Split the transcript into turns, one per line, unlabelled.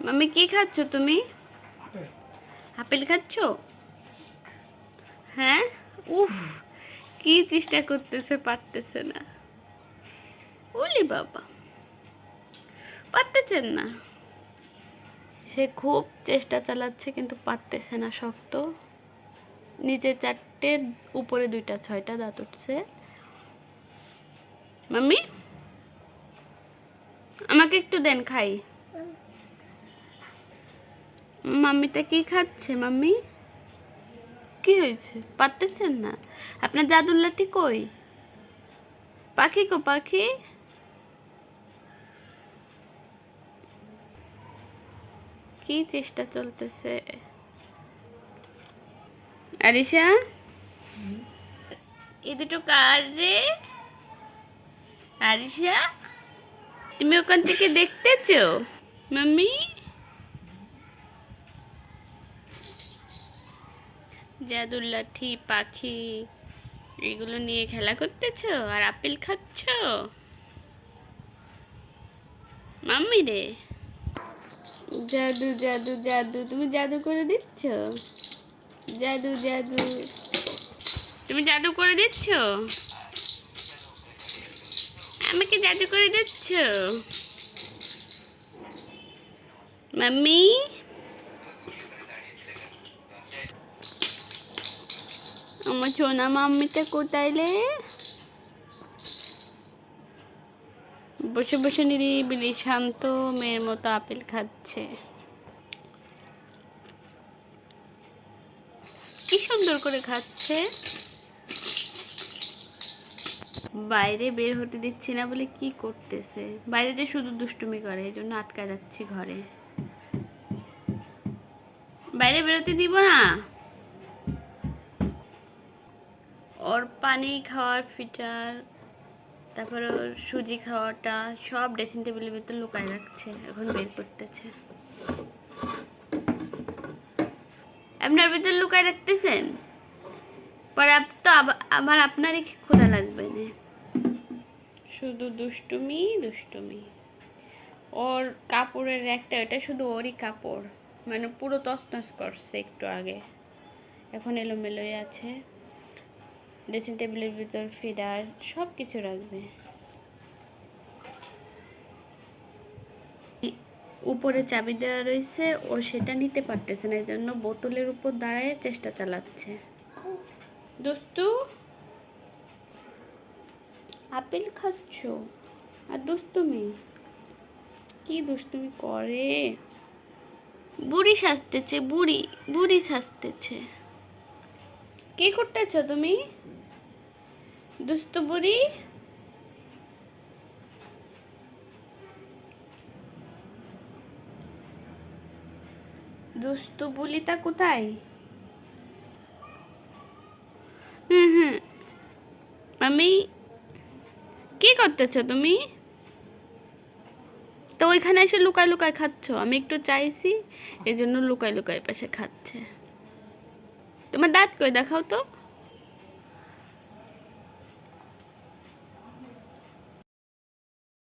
Mummy কি খাচ্ছ তুমি? আপেল। খাচ্ছ? হ্যাঁ? উফ কি চেষ্টা করতেছে পারতেছে না। ওলি বাবা। পারতেছেন না। সে খুব চেষ্টা চালাচ্ছে কিন্তু পারতেছে না শক্ত। নিচে চারটে উপরে দুইটা ছয়টা দাঁত উঠছে। মাম্মি আমাকে একটু দেন খাই। মাম্মিটা কি খাচ্ছে, মাম্মি? কি হয়েছে? পারতেছেন না? আপনার জাদুর লাঠি কই? পাখি কো, পাখি? কি চেষ্টা চলতেছে? আরিশা? এ দুটো কার রে? আরিশা? তুমি ওখান থেকে দেখতেছো? মাম্মি? জাদুর লাঠি পাখি এগুলো নিয়ে খেলা করতেছো? আর আপেল খাচ্ছ? মাম্মি রে। জাদু জাদু জাদু তুমি জাদু করে দিচ্ছ? জাদু জাদু। তুমি জাদু করে দিচ্ছ? আমাকে জাদু করে দিচ্ছ? মাম্মি? আমার সোনা মাম্মিটা কোথায় রে? বসে বসে নিরিবিলি শান্ত মেয়ের মতো আপেল খাচ্ছে। কি সুন্দর করে খাচ্ছে। বাইরে বের হতে দিচ্ছি না বলে কি করতেছে? বাইরে যে শুধু দুষ্টুমি করে, এই জন্য আটকা যাচ্ছি ঘরে। বাইরে বেরোতে দিব না? পানি খাওয়ার ফিটার, তারপরে সুজি খাওয়াটা, সব ড্রেসিং টেবিলের ভিতরে লুকায় রাখছে, এখন বের করতেছে। আপনার ভিতর লুকায় রাখতেছেন? পরে তো আব- আবার আপনারই ক্ষুধা লাগবে না? শুধু দুষ্টুমি দুষ্টুমি। ওর কাপড়ের একটা, এটা শুধু ওরই কাপড়। মানে পুরো তছনছ করছে একটু আগে। এখন এলোমেলোই আছে। ড্রেসিং টেবিলের ভিতর, ফিডার সব কিছু রাখবে উপরে চাবি দেওয়া রয়েছে, ও সেটা নিতে পারতেছে না এই জন্য বোতলের উপর দাঁড়ায় চেষ্টা চালাচ্ছে। দোস্তু, আপেল খাচ্ছ? আর দুষ্টুমি? কি দুষ্টুমি করে? বুড়ি সাজতেছে, বুড়ি বুড়ি সাজতেছে। কি করতেছ তুমি? দুষ্ট বুড়ি। দুষ্ট বুলিটা কোথায়? হুম হুম। আমি কি করতেছ তুমি? তো ওইখানে এসে লুকায় লুকায় খাচ্ছ। আমি একটু চাইছি এই জন্য লুকায় লুকায় পাশে খাচ্ছে। তোমার দাঁত কই দেখাও তো।